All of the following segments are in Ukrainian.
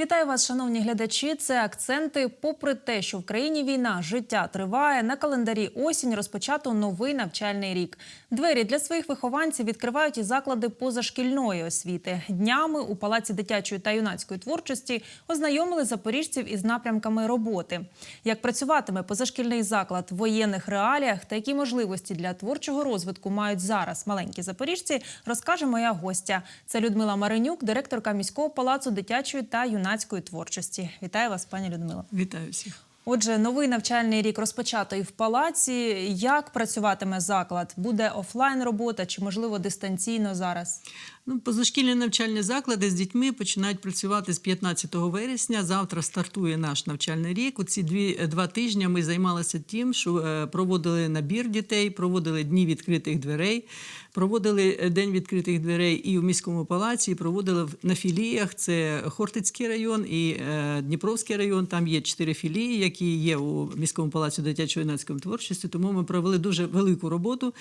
Вітаю вас, шановні глядачі. Це акценти. Попри те, що в країні війна, життя триває. На календарі осінь розпочато новий навчальний рік. Двері для своїх вихованців відкривають і заклади позашкільної освіти. Днями у палаці дитячої та юнацької творчості ознайомили запоріжців із напрямками роботи. Як працюватиме позашкільний заклад в воєнних реаліях та які можливості для творчого розвитку мають зараз маленькі запоріжці, розкаже моя гостя. Це Людмила Маринюк, директорка міського палацу дитячої та юнацької творчості. Вітаю вас, пані Людмила. Вітаю всіх. Отже, новий навчальний рік розпочатий в палаці. Як працюватиме заклад? Буде офлайн робота чи можливо дистанційно зараз? Ну, позашкільні навчальні заклади з дітьми починають працювати з 15 вересня. Завтра стартує наш навчальний рік. У ці дві два тижні ми займалися тим, що е, проводили набір дітей, проводили дні відкритих дверей, проводили е, день відкритих дверей і в міському палаці, і проводили на філіях. Це Хортицький район і е, Дніпровський район. Там є чотири філії, які є у міському палаці дитячої юнацької творчості. Тому ми провели дуже велику роботу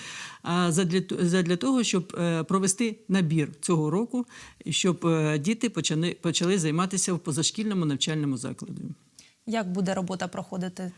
задля того, щоб е, провести набір цього року, щоб е, діти почали, почали займатися в позашкільному навчальному закладі. Як буде робота проходити?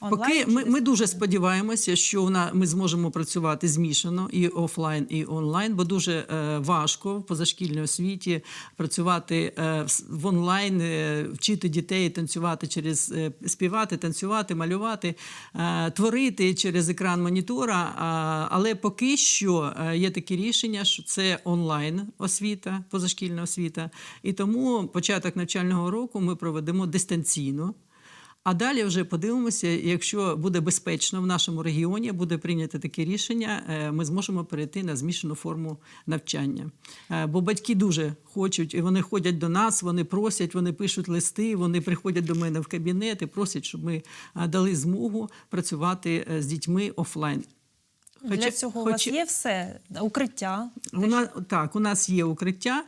Онлайн Поки ми, ми дуже сподіваємося, що вона, ми зможемо працювати змішано і офлайн, і онлайн, бо дуже е, важко в позашкільній освіті працювати е, в, онлайн, е, вчити дітей танцювати через е, співати, танцювати, малювати, е, творити через екран монітора. А, але поки що е, є такі рішення, що це онлайн освіта, позашкільна освіта, і тому початок навчального року ми проведемо дистанційно. А далі вже подивимося, якщо буде безпечно в нашому регіоні, буде прийнято таке рішення, е, ми зможемо перейти на змішану форму навчання. Е, Бо батьки дуже хочуть, і вони ходять до нас, вони просять, вони пишуть листи, вони приходять до мене в кабінет і просять, щоб ми е, дали змогу працювати з дітьми офлайн. Для цього у вас є все укриття. У нас, так, у нас є укриття,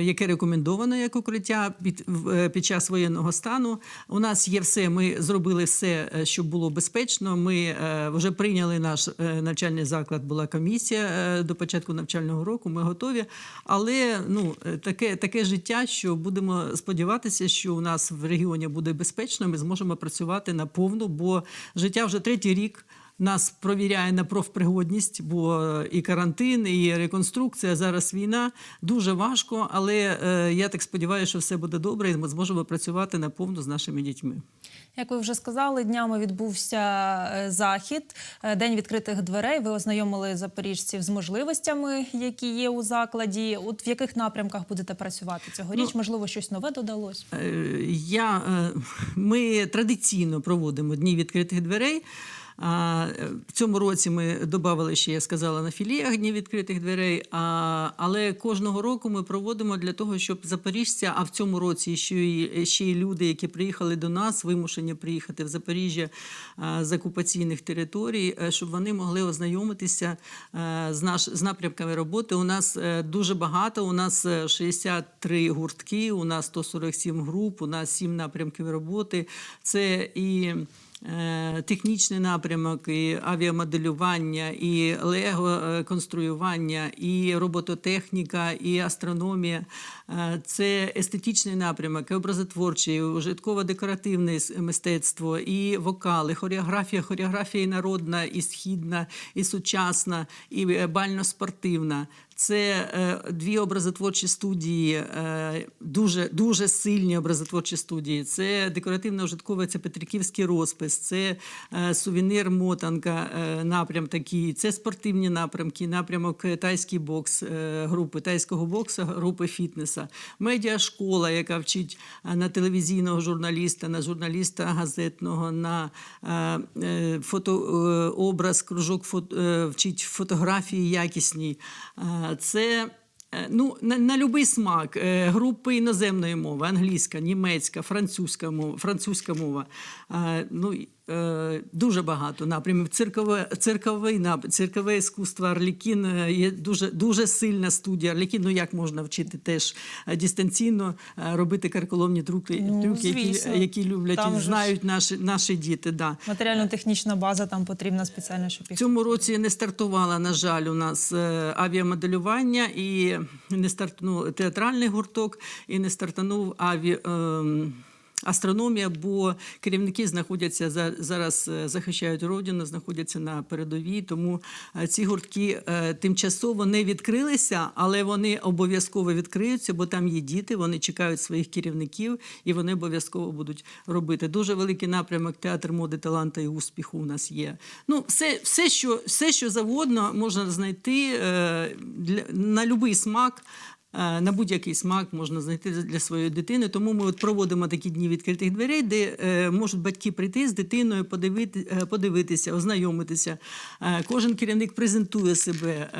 яке рекомендовано як укриття під, е, під час воєнного стану. У нас є все, ми зробили все, е, щоб було безпечно. Ми е, вже прийняли наш е, навчальний заклад, була комісія е, до початку навчального року. Ми готові. Але ну, е, таке, таке життя, що будемо сподіватися, що у нас в регіоні буде безпечно, ми зможемо працювати на повну, бо життя вже третій рік. Нас провіряє на профпригодність, бо і карантин, і реконструкція. Зараз війна дуже важко, але е, я так сподіваюся, що все буде добре, і ми зможемо працювати наповну з нашими дітьми. Як ви вже сказали, днями відбувся е, захід, е, день відкритих дверей. Ви ознайомили запоріжців з можливостями, які є у закладі. От в яких напрямках будете працювати цьогоріч? Можливо, щось нове додалось? Е, Я, е, ми традиційно проводимо дні відкритих дверей. Е, В цьому році ми додали ще, я сказала, на філіях дні відкритих дверей. Але кожного року ми проводимо для того, щоб запоріжця, а в цьому році ще й, ще й люди, які приїхали до нас, вимушені приїхати в Запоріжжя з окупаційних територій, е, щоб вони могли ознайомитися е, з, наш, з напрямками роботи. У нас е, дуже багато. У нас е, 63 гуртки, у нас 147 груп, у нас 7 напрямків роботи. Це і е, технічний напрямок, і авіамоделювання, і лего-конструювання, і робототехніка, і астрономія. Е, Це естетичний напрямок, і образотворчий, ужитково-декоративне мистецтво, і вокал, і хореографія, хореографія і народна, і східна, і сучасна, і е, бально-спортивна. Це е, дві образотворчі студії, е, дуже, дуже сильні образотворчі студії. Це декоративно-ужитковий, це Петриківський розпис, це е, сувенір мотанка, е, напрям такий, це спортивні напрямки, напрямок е, тайський бокс, е, групи тайського боксу, групи фітнеса, медіашкола, яка вчить е, на телевізійного журналіста, на журналіста газетного, на е, е, фотообраз, кружок фото, е, вчить фотографії якісні. Е, Це е, ну, на, на будь-який смак Е, групи іноземної мови, англійська, німецька, французька мова, французька мова. Е, Ну, дуже багато напрямів. Циркове, цирковий напрям, циркове іскусство Арлікін е, є дуже, дуже сильна студія. Арлікін, ну як можна вчити теж е, дистанційно е, робити карколомні трюки, Ну, трюки які, які люблять Там і же ж- знають наші, наші діти. Да. Матеріально-технічна база там потрібна спеціально, щоб їх цьому році не стартувала, на жаль, у нас е, авіамоделювання і не стартнув театральний гурток, і не стартанув аві. ем, Астрономія, бо керівники знаходяться за- зараз, е, захищають родину, знаходяться на передовій. Тому е, ці гуртки е, тимчасово не відкрилися, але вони обов'язково відкриються, бо там є діти, вони чекають своїх керівників і вони обов'язково будуть робити. Дуже великий напрямок театр моди, таланта і успіху у нас є. Ну, все, все, що, все, що завгодно можна знайти для, на будь-який смак. Е, На будь-який смак можна знайти для своєї дитини. Тому ми от проводимо такі дні відкритих дверей, де е, можуть батьки прийти з дитиною, подивити, е, подивитися, ознайомитися. Кожен керівник презентує себе.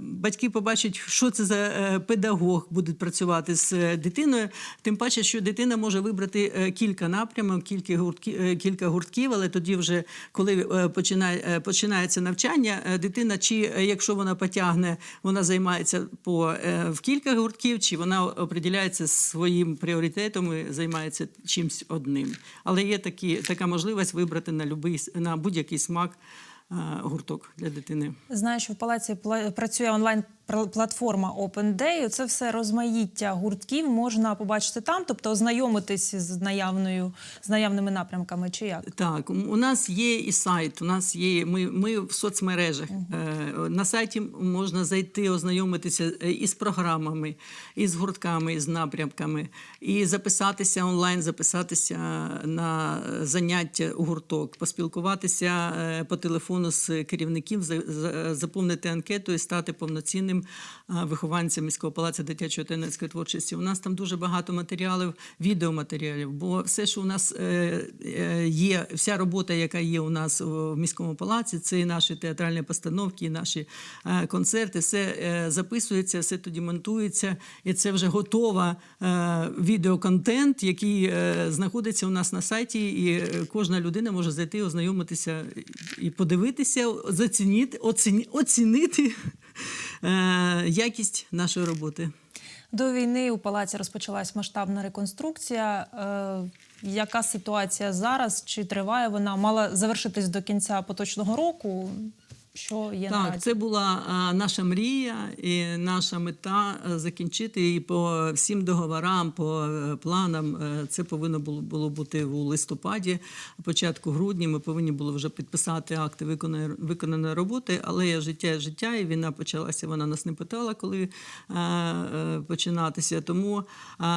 Батьки побачать, що це за педагог буде працювати з дитиною. Тим паче, що дитина може вибрати кілька напрямок, кілька гуртків, кілька гуртків, але тоді, вже коли починає, починається навчання, дитина, чи якщо вона потягне, вона займається по в кілька гуртків, чи вона определяється своїм пріоритетом і займається чимось одним. Але є такі, така можливість вибрати на, на будь-який смак е, гурток для дитини. Знаю, що в палаці працює онлайн платформа Open Day. Це все розмаїття гуртків можна побачити там, тобто ознайомитись з наявною з наявними напрямками. Чи як? Так, у нас є і сайт. У нас є. Ми, ми в соцмережах. Е, На сайті можна зайти, ознайомитися е, із програмами, із гуртками, із напрямками, і записатися онлайн, записатися на заняття у гурток, поспілкуватися е, по телефону з керівників, за- за- заповнити анкету і стати повноцінним е, вихованцем міського палацу дитячої та творчості. У нас там дуже багато матеріалів, відеоматеріалів, бо все, що у нас е, е, є, вся робота, яка є у нас в міському палаці, це і наші театральні постановки, і наші концерти, все записується, все тоді монтується, і це вже готова відеоконтент, який знаходиться у нас на сайті, і кожна людина може зайти, ознайомитися і подивитися, зацінити, оцінити якість нашої роботи. До війни у палаці розпочалась масштабна реконструкція. Е, яка ситуація зараз? Чи триває вона? Мала завершитись до кінця поточного року? Що є Так, наразі? це була а, наша мрія і наша мета е, закінчити її по всім договорам, по е, планам. Е, Це повинно було, було бути у листопаді, початку грудня. Ми повинні були вже підписати акти виконаної, виконаної роботи, але життя життя, і війна почалася. Вона нас не питала, коли е, е, починатися. Тому, е,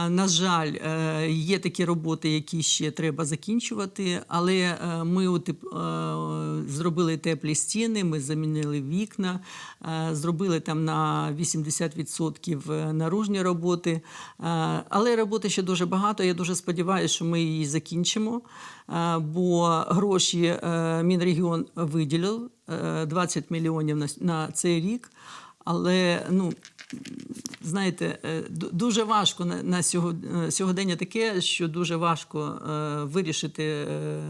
на жаль, е, є такі роботи, які ще треба закінчувати. Але е, ми е, зробили теплі стіни. Ми замінили вікна, е, зробили там на 80% наружні роботи. Е, Але роботи ще дуже багато. Я дуже сподіваюся, що ми її закінчимо, е, бо гроші е, Мінрегіон виділив е, 20 мільйонів на, цей рік. Але ну. Знаєте, е, дуже важко на, е, сьогодення таке, що дуже важко е, вирішити, е,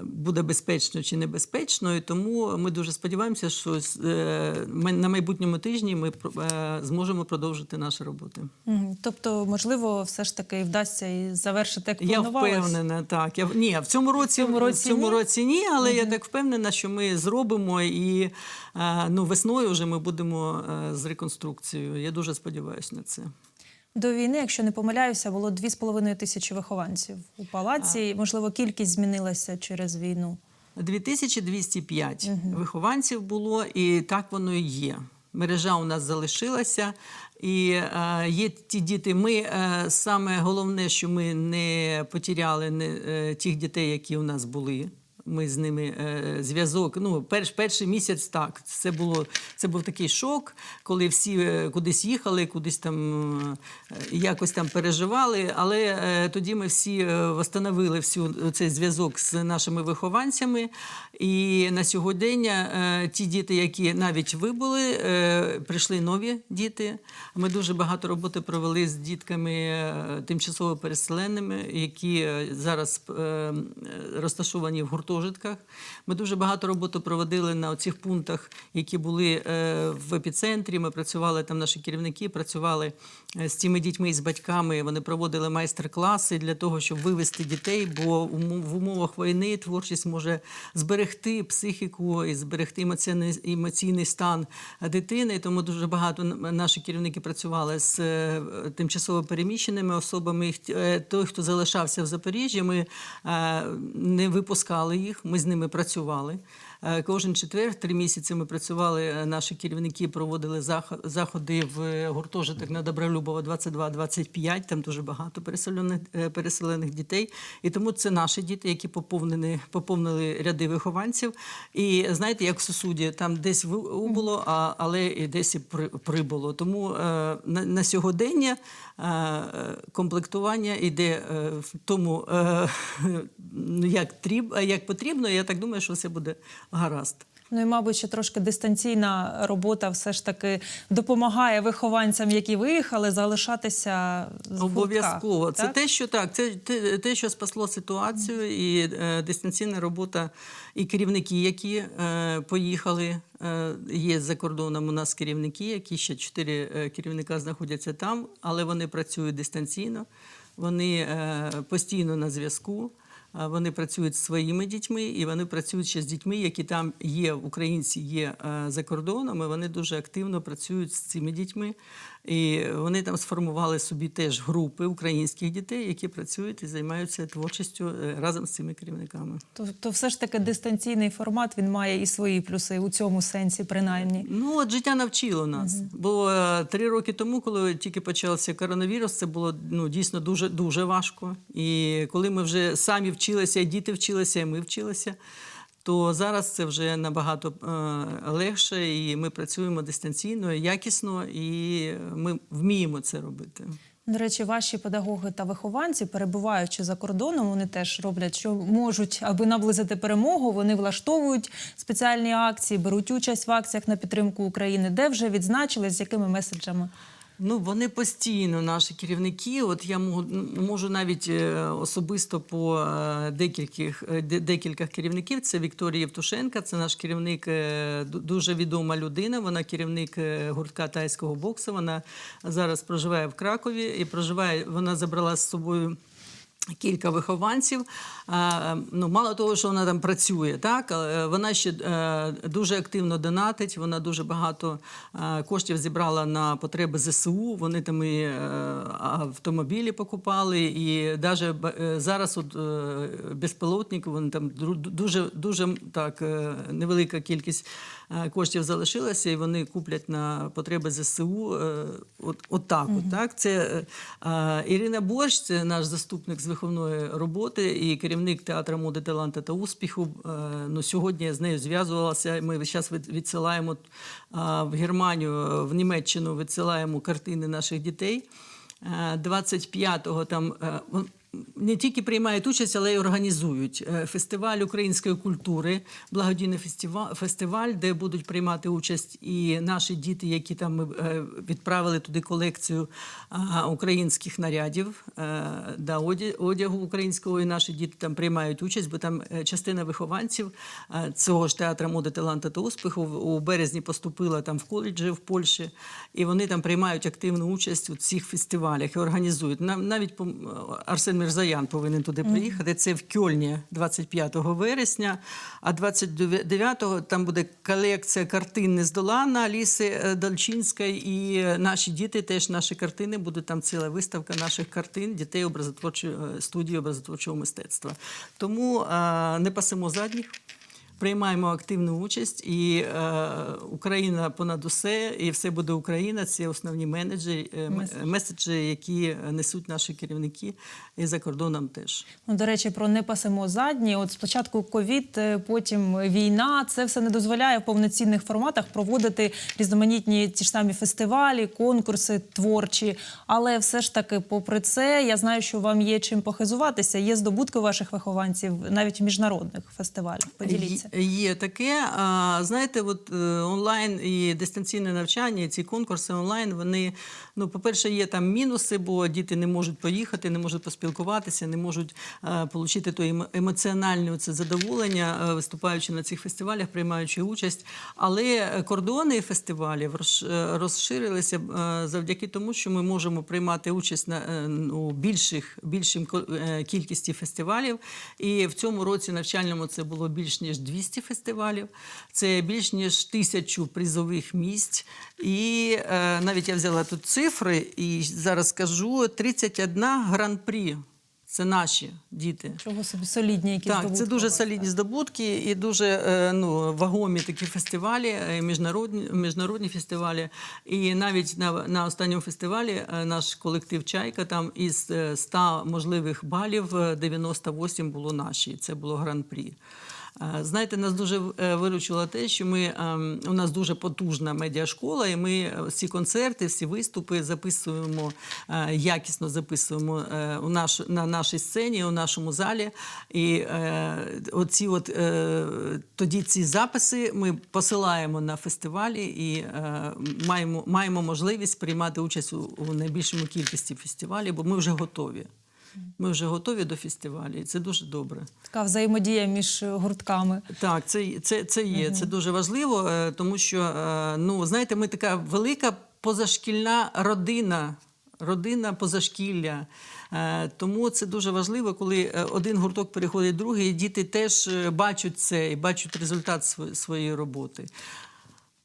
буде безпечно чи небезпечно. І тому ми дуже сподіваємося, що е, на майбутньому тижні ми е, зможемо продовжити наші роботи. Тобто, можливо, все ж таки вдасться і завершити як Я впевнена, так. Я, ні, в цьому році, В цьому році в цьому ні? році ні, але я так впевнена, що ми зробимо і е, ну, весною вже ми будемо з реконструкцією. Я дуже сподіваюся на це. До війни, якщо не помиляюся, було 2,5 тисячі вихованців у палаці. Можливо, кількість змінилася через війну. 2205 вихованців було, і так воно і є. Мережа у нас залишилася, і е, є ті діти. Ми е, саме головне, що ми не потеряли не, е, тих дітей, які у нас були. Ми з ними е, зв'язок. Ну, перш, перший місяць так. Це було це був такий шок, коли всі е, кудись їхали, кудись там е, якось там переживали. Але е, тоді ми всі е, встановили всю цей зв'язок з нашими вихованцями. І на сьогодення е, ті діти, які навіть вибули, е, прийшли нові діти. Ми дуже багато роботи провели з дітками е, тимчасово переселеними, які е, зараз е, розташовані в гуртожитках. Ми дуже багато роботи проводили на цих пунктах, які були е, в епіцентрі. Ми працювали там, наші керівники працювали е, з цими дітьми і з батьками. Вони проводили майстер-класи для того, щоб вивести дітей, бо в умовах війни творчість може зберегти психіку і зберегти емоційний, емоційний стан дитини. Тому дуже багато наші керівники працювали з е, тимчасово переміщеними особами. Той, хто залишався в Запоріжжі, ми не випускали їх, ми з ними працювали. Е, Кожен четвер, три місяці ми працювали. е, Наші керівники проводили зах- заходи в е, гуртожиток на Добролюбова 22-25, Там дуже багато переселених, переселених дітей. І тому це наші діти, які поповнені, поповнили ряди вихованців. І знаєте, як в сусуді, там десь убуло, а, але і десь і при- прибуло. Тому на, на сьогодення комплектування йде в тому, ну, як, тріб, як потрібно. Я так думаю, що все буде гаразд. Ну і, мабуть, ще трошки дистанційна робота все ж таки допомагає вихованцям, які виїхали, залишатися з Обов'язково. Це те, що так, це те, те, що спасло ситуацію, і е, дистанційна робота, і керівники, які е, поїхали. Е, є за кордоном у нас керівники, які ще чотири е, керівника знаходяться там, але вони працюють дистанційно, вони е, постійно на зв'язку. Вони працюють зі своїми дітьми, і вони працюють ще з дітьми, які там є, українці є е, за кордоном. і Вони дуже активно працюють з цими дітьми. І вони там сформували собі теж групи українських дітей, які працюють і займаються творчістю е, разом з цими керівниками. То, то все ж таки дистанційний формат він має і свої плюси у цьому сенсі, принаймні. Ну, от життя навчило нас. Бо е, три роки тому, коли тільки почався коронавірус, це було ну, дійсно дуже, дуже важко. І коли ми вже самі вчилися, і діти вчилися, і ми вчилися, то зараз це вже набагато е, легше, і ми працюємо дистанційно, якісно, і ми вміємо це робити. До речі, ваші педагоги та вихованці, перебуваючи за кордоном, вони теж роблять, що можуть, аби наблизити перемогу. Вони влаштовують спеціальні акції, беруть участь в акціях на підтримку України, де вже відзначили, з якими меседжами. Ну, вони постійно наші керівники. От я можу, навіть е, особисто по е, декільких, е, декількох керівників. Це Вікторія Євтушенка, це наш керівник, дуже відома людина. Вона керівник гуртка тайського боксу. Вона зараз проживає в Кракові і проживає. Вона забрала з собою. Кілька вихованців. Ну, мало того, що вона там працює, так вона ще е, дуже активно донатить. Вона дуже багато е, коштів зібрала на потреби ЗСУ. Вони там і е, автомобілі покупали, і навіть зараз от е, вони там дуже дуже так е, невелика кількість е, коштів залишилася, і вони куплять на потреби ЗСУ. е, От, от так, от так. Це е, е, Ірина Борщ, це наш заступник з виховної роботи і керівник театру моди, таланта та успіху. Е, Ну, сьогодні з нею зв'язувалася. Ми зараз відсилаємо е, в Германію, в Німеччину відсилаємо картини наших дітей. Е, 25-го там е, вон- не тільки приймають участь, але й організують Е, фестиваль української культури, благодійний фестиваль, де будуть приймати участь і наші діти, які там е, відправили туди колекцію українських нарядів, е, да, одягу українського, і наші діти там приймають участь, бо там частина вихованців цього ж театру моди, таланту та успіху у березні поступила там в коледжі в Польщі, і вони там приймають активну участь у цих фестивалях і організують. Нам навіть Арсен Мірзаян повинен туди приїхати. Це в Кьольні 25 вересня, а 29-го там буде колекція картин Нездолана Аліси е, Дальчинської. І е, наші діти теж наші картини будуть там ціла виставка наших картин дітей образотворчої е, студії образотворчого мистецтва. Тому не пасемо задніх. Приймаємо активну участь, і е, Україна понад усе, і все буде Україна. Це основні менеджери, е, Меседжі. меседжі, які несуть наші керівники, і за кордоном теж. Ну, до речі, про не пасемо задні. От спочатку ковід, е, потім війна. Це все не дозволяє в повноцінних форматах проводити різноманітні ті ж самі фестивалі, конкурси творчі. Але все ж таки, попри це, я знаю, що вам є чим похизуватися. Є здобутки ваших вихованців навіть в міжнародних фестивалях. Поділіться. Є, таке. А, знаєте, от е, онлайн і дистанційне навчання, ці конкурси онлайн, вони, ну, по-перше, є там мінуси, бо діти не можуть поїхати, не можуть поспілкуватися, не можуть е, отримати то емоціональне це задоволення, е, виступаючи на цих фестивалях, приймаючи участь. Але кордони фестивалів розш- розширилися завдяки тому, що ми можемо приймати участь на ну, більших, більшим ко- кількості фестивалів. І в цьому році навчальному це було більш ніж 200 фестивалів, це більш ніж тисячу призових місць. І е, навіть я взяла тут цифри, і зараз скажу: 31 гран-прі. Це наші діти. Чого собі солідні якісь Так, здобутки це дуже солідні здобутки і дуже е, ну, вагомі такі фестивалі, е, міжнародні, міжнародні фестивалі. І навіть на, на останньому фестивалі е, наш колектив Чайка там із е, 100 можливих балів е, 98 було наші. Це було гран-прі. Знаєте, нас дуже е, виручило те, що ми ем, у нас дуже потужна медіашкола, і ми е, всі концерти, всі виступи записуємо е, якісно записуємо у наш на нашій сцені, у нашому залі. І оці, от тоді ці записи ми посилаємо на фестивалі і маємо, маємо можливість приймати участь у, у найбільшому кількості фестивалів, бо ми вже готові. Ми вже готові до фестивалю, і це дуже добре. Така взаємодія між гуртками. Так, це, це, це є. Це дуже важливо, е, тому що е, ну знаєте, ми така велика позашкільна родина. Родина позашкілля. Е, Тому це дуже важливо, коли один гурток переходить в другий, і діти теж бачать це і бачать результат своєї роботи.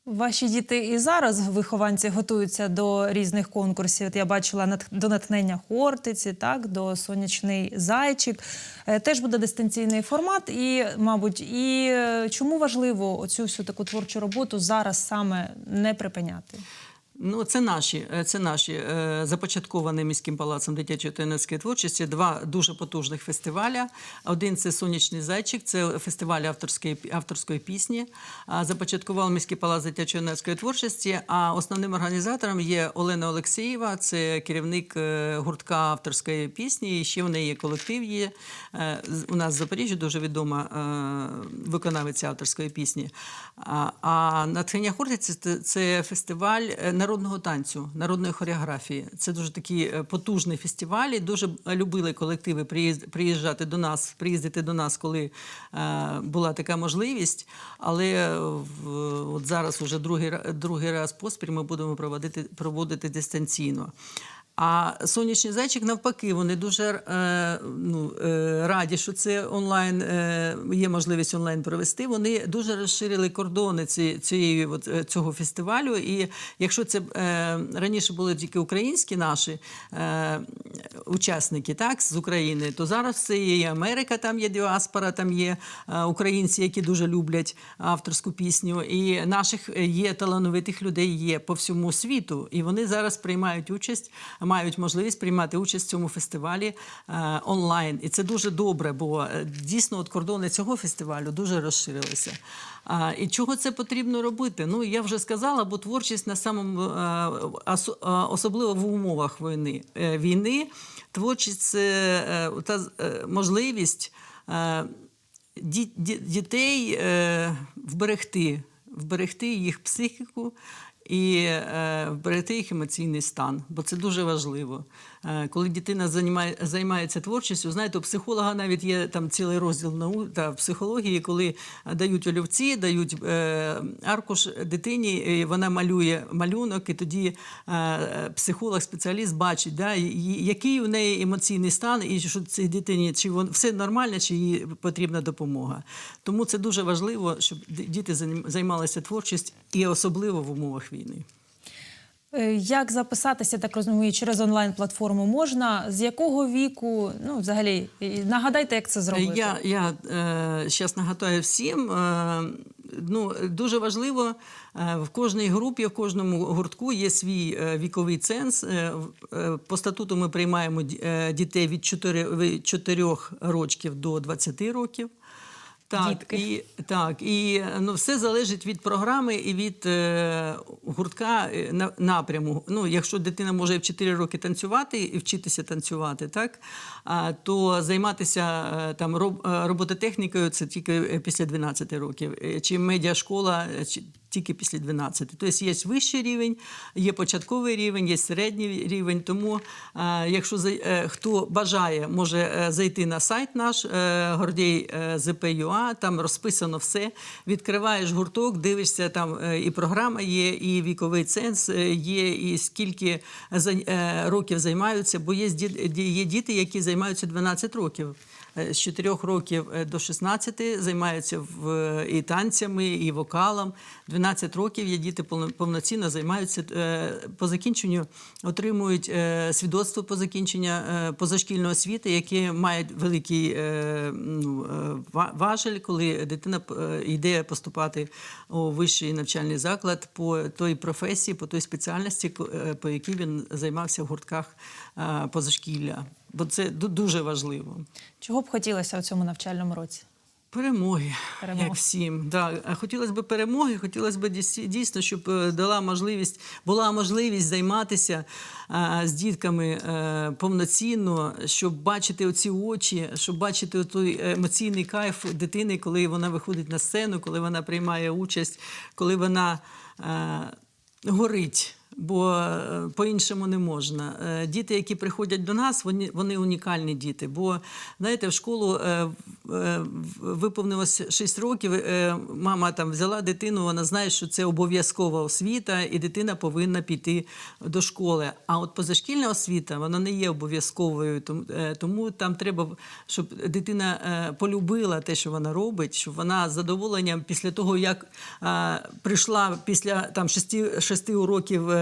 Ваші діти і зараз вихованці готуються до різних конкурсів. От я бачила до натхнення Хортиці, так до сонячний зайчик. Е, Теж буде дистанційний формат. І, мабуть, і е, чому важливо оцю всю таку творчу роботу зараз саме не припиняти? Ну, це наші, е, це наші е, започатковані міським палацом дитячої та юнацької творчості. Два дуже потужних фестиваля. Один це сонячний зайчик, це фестиваль авторської авторської пісні. Започаткував міський палац дитячої юнацької творчості. А основним організатором є Олена Олексієва, це керівник е, гуртка авторської пісні. І ще в неї колектив. Є у нас в Запоріжжі дуже відома виконавиця авторської пісні. А, натхнення Хортиці це, фестиваль е, народного танцю, народної хореографії. Це дуже такі потужні фестивалі. Дуже любили колективи приїжджати до нас, приїздити до нас, коли е, була така можливість. Але от зараз уже другий, другий раз поспіль ми будемо проводити, проводити дистанційно. А сонячний зайчик навпаки, вони дуже е, ну, е, раді, що це онлайн е, є можливість онлайн провести. Вони дуже розширили кордони ці, цієї цього фестивалю. І якщо це раніше були тільки українські наші учасники, так з України, то зараз це є і Америка, там є діаспора, там є українці, які дуже люблять авторську пісню. І наших є талановитих людей є по всьому світу. І вони зараз приймають участь, мають можливість приймати участь в цьому фестивалі е, онлайн. І це дуже добре, бо е, дійсно от кордони цього фестивалю дуже розширилися. А, і чого це потрібно робити? Ну я вже сказала, бо творчість на самому е, осо- особливо в умовах війни. Війни творчість це та можливість ді- ді- дітей вберегти, вберегти їх психіку. І е, вберегти їх емоційний стан, бо це дуже важливо. Е, коли дитина займає, займається творчістю, знаєте, у психолога навіть є там цілий розділ нау та психології, коли дають олівці, дають е, аркуш дитині, і вона малює малюнок, і тоді е, психолог, спеціаліст бачить, да, який у неї емоційний стан, і що цій дитині чи вон, все нормально, чи їй потрібна допомога. Тому це дуже важливо, щоб діти займалися творчістю і особливо в умовах війни. Е, Як записатися, так розумію, через онлайн-платформу можна? З якого віку? Ну, взагалі, нагадайте, як це зробити. Я, я е, зараз нагадаю всім. Е, ну, дуже важливо, е, в кожній групі, в кожному гуртку є свій е, віковий ценз. Е, е, по статуту ми приймаємо е, дітей від 4, від 4 років до 20 років. Так, Дітки. і, так, і ну, все залежить від програми і від е, гуртка е, на, напряму. Ну, якщо дитина може в 4 роки танцювати і вчитися танцювати, так, а, то займатися е, там, роб, е, робототехнікою це тільки після 12 років, чи медіашкола чи, тільки після 12. Тобто є вищий рівень, є початковий рівень, є середній рівень. Тому, е, якщо е, хто бажає, може е, зайти на сайт наш Гордій ЗП.ЮА, там розписано все. Відкриваєш гурток, дивишся, там і програма є, і віковий ценз є, і скільки років займаються, бо є діти, які займаються 12 років. Е, З 4 років е, до 16 займаються в, е, і танцями, і вокалом. 12 років є діти повноцінно займаються по закінченню, отримують свідоцтво по закінченню позашкільної освіти, яке мають великий ну, важель, коли дитина йде поступати у вищий навчальний заклад по той професії, по той спеціальності, по якій він займався в гуртках позашкілля. Бо це ду- дуже важливо. Чого б хотілося у цьому навчальному році? Перемоги, Перемоги. як всім. Да. Хотілося б перемоги, хотілося б дійс- дійсно, щоб е, дала можливість, була можливість займатися а, з дітками е, повноцінно, щоб бачити оці очі, щоб бачити той емоційний кайф дитини, коли вона виходить на сцену, коли вона приймає участь, коли вона е, горить. Бо е, по-іншому не можна. Е, Діти, які приходять до нас, вони, вони унікальні діти. Бо знаєте, в школу е, виповнилось 6 років. Мама там взяла дитину, вона знає, що це обов'язкова освіта, і дитина повинна піти до школи. А от позашкільна освіта вона не є обов'язковою, тому, там треба, щоб дитина полюбила те, що вона робить, щоб вона з задоволенням після того, як прийшла після там шести, шести уроків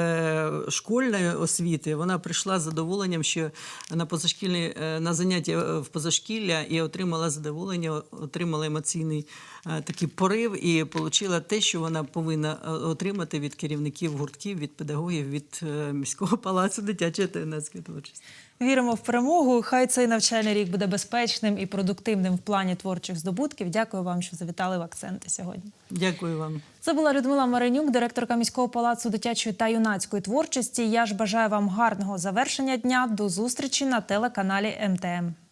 школьної освіти, вона прийшла з задоволенням, що на позашкільні е, на заняття е, в позашкілля і отримала задоволення, отримала емоційний е, такий порив і отримала те, що вона повинна е, отримати від керівників гуртків, від педагогів, від е, міського палацу дитячої та юнацької творчості. Віримо в перемогу. Хай цей навчальний рік буде безпечним і продуктивним в плані творчих здобутків. Дякую вам, що завітали в акценти сьогодні. Дякую вам. Це була Людмила Маринюк, директорка міського палацу дитячої та юнацької творчості. Я ж бажаю вам гарного завершення дня. До зустрічі на телеканалі МТМ.